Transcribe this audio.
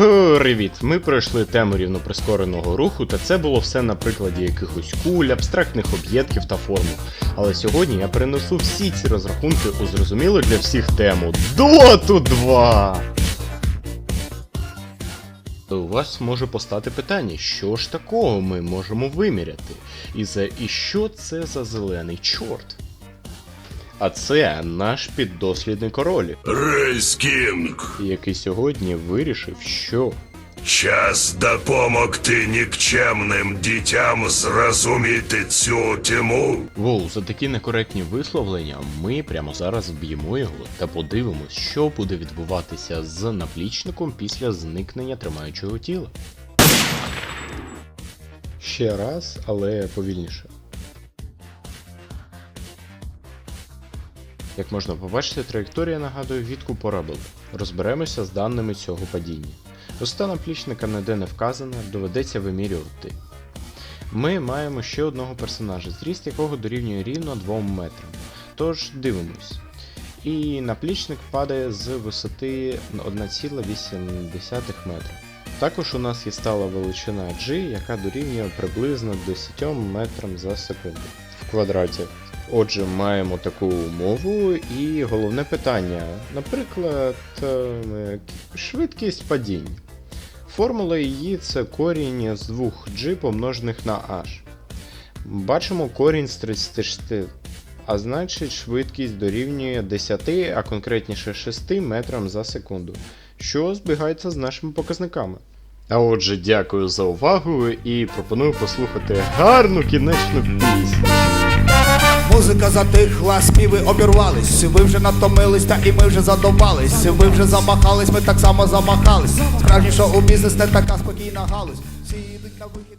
Привіт! Ми пройшли тему рівноприскореного руху, та це було все на прикладі якихось куль, абстрактних об'єктів та формул. Але сьогодні я перенесу всі ці розрахунки у зрозумілу для всіх тему Доту 2! У вас може постати питання, що ж такого ми можемо виміряти? І за і що це за зелений чорт? А це наш піддослідний король, Рейс Кінг, який сьогодні вирішив, що час допомогти нікчемним дітям зрозуміти цю тему. Воу, за такі некоректні висловлення ми прямо зараз вб'ємо його та подивимось, що буде відбуватися з наплічником після зникнення тримаючого тіла. Ще раз, але повільніше. Як можна побачити, траєкторія нагадує відку Порабели. Розберемося з даними цього падіння. Висота наплічника ніде не вказана, доведеться вимірювати. Ми маємо ще одного персонажа, зріст якого дорівнює рівно 2 метрам. Тож дивимось. І наплічник падає з висоти 1,8 метра. Також у нас є стала величина G, яка дорівнює приблизно 10 метрам за секунду в квадраті. Отже, маємо таку умову і головне питання, наприклад, е, швидкість падінь. Формула її це корінь з 2g помножених на h. Бачимо корінь з 36, а значить швидкість дорівнює 10, а конкретніше 6 метрам за секунду, що збігається з нашими показниками. А отже, дякую за увагу і пропоную послухати гарну кінечну пісню. Музика затихла, співи обірвались. Ви вже натомились, та і ми вже задовбались. Ви вже замахались, ми так само замахались. Справжній шоу бізнес не така спокійна галузь. Всі йдуть на вихід.